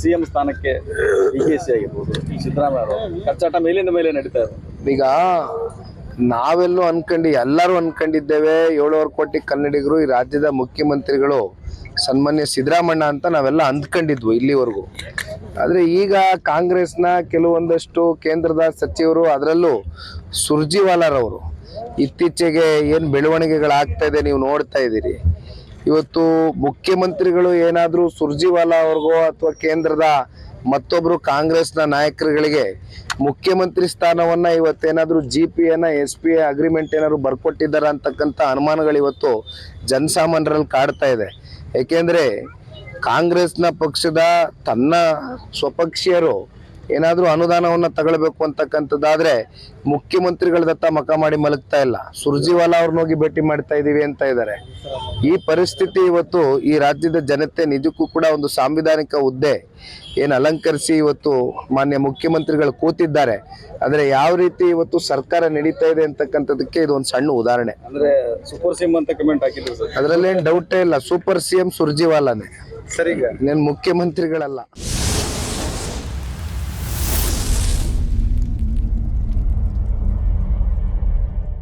CM ಸ್ಥಾನಕ್ಕೆ D K C ಆಗಿರ್ಬೋದು. ಸಿದ್ದರಾಮಯ್ಯ ಅವರು ಕಚ್ಚಾಟ ಮೇಲಿಂದ ಮೇಲೆ ನಡೀತಾ ಈಗ ನಾವೆಲ್ಲೂ ಅನ್ಕೊಂಡು, ಎಲ್ಲರೂ ಅನ್ಕೊಂಡಿದ್ದೇವೆ, ಏಳುವರೆ ಕೋಟಿ ಕನ್ನಡಿಗರು, ಈ ರಾಜ್ಯದ ಮುಖ್ಯಮಂತ್ರಿಗಳು, ಸನ್ಮಾನ್ಯ ಸಿದ್ದರಾಮಣ್ಣ ಅಂತ ನಾವೆಲ್ಲ ಅಂದ್ಕೊಂಡಿದ್ವು ಇಲ್ಲಿವರೆಗೂ. ಆದರೆ ಈಗ ಕಾಂಗ್ರೆಸ್ನ ಕೆಲವೊಂದಷ್ಟು ಕೇಂದ್ರದ ಸಚಿವರು ಅದರಲ್ಲೂ ಸುರ್ಜಿವಾಲಾರವರು. ಇತ್ತೀಚೆಗೆ ಏನು ಬೆಳವಣಿಗೆಗಳಾಗ್ತಾ ಇದೆ ನೀವು ನೋಡ್ತಾ ಇದ್ದೀರಿ. ಇವತ್ತು ಮುಖ್ಯಮಂತ್ರಿಗಳು ಏನಾದರೂ ಸುರ್ಜಿವಾಲಾ ಅವ್ರಿಗೋ ಅಥವಾ ಕೇಂದ್ರದ ಮತ್ತೊಬ್ರು ಕಾಂಗ್ರೆಸ್ನ ನಾಯಕರುಗಳಿಗೆ ಮುಖ್ಯಮಂತ್ರಿ ಸ್ಥಾನವನ್ನ ಇವತ್ತೇನಾದರೂ G P N S P A agreement ಏನಾದ್ರು ಬರ್ಕೊಟ್ಟಿದ್ದಾರೆ ಅಂತಕ್ಕಂಥ ಅನುಮಾನಗಳು ಇವತ್ತು ಜನಸಾಮಾನ್ಯರಲ್ಲಿ ಕಾಡ್ತಾ ಇದೆ. ಏಕೆಂದರೆ ಕಾಂಗ್ರೆಸ್ನ ಪಕ್ಷದ ತನ್ನ ಸ್ವಪಕ್ಷೀಯರು ಏನಾದ್ರೂ ಅನುದಾನವನ್ನು ತಗೊಳ್ಬೇಕು ಮುಖ್ಯಮಂತ್ರಿಗಳ ಮುಖ್ಯಮಂತ್ರಿಗಳದತ್ತ ಮಕ ಮಾಡಿ ಮಲಗ್ತಾ ಇಲ್ಲ. ಸುರ್ಜಿವಾಲಾ ಅವ್ರನ್ನ ಹೋಗಿ ಭೇಟಿ ಮಾಡ್ತಾ ಇದ್ದೀವಿ ಅಂತ ಇದ್ದಾರೆ ಈ ಪರಿಸ್ಥಿತಿ ಇವತ್ತು ಈ ರಾಜ್ಯದ ಜನತೆ ನಿಜಕ್ಕೂ ಕೂಡ ಒಂದು ಸಾಂವಿಧಾನಿಕ ಹುದ್ದೆ ಏನು ಅಲಂಕರಿಸಿ ಇವತ್ತು ಮಾನ್ಯ ಮುಖ್ಯಮಂತ್ರಿಗಳು ಕೂತಿದ್ದಾರೆ. ಅಂದರೆ ಯಾವ ರೀತಿ ಇವತ್ತು ಸರ್ಕಾರ ನಡೀತಾ ಇದೆ ಅಂತಕ್ಕಂಥದಕ್ಕೆ ಇದು ಒಂದು ಸಣ್ಣ ಉದಾಹರಣೆ. ಅಂದ್ರೆ ಸೂಪರ್ ಸಿಎಂ ಅಂತ ಕಮೆಂಟ್ ಹಾಕಿದ್ರು ಅದರಲ್ಲೇನು ಡೌಟೇ ಇಲ್ಲ. ಸೂಪರ್ ಸಿ ಎಂ ಸರಿ ಮುಖ್ಯಮಂತ್ರಿಗಳಲ್ಲ.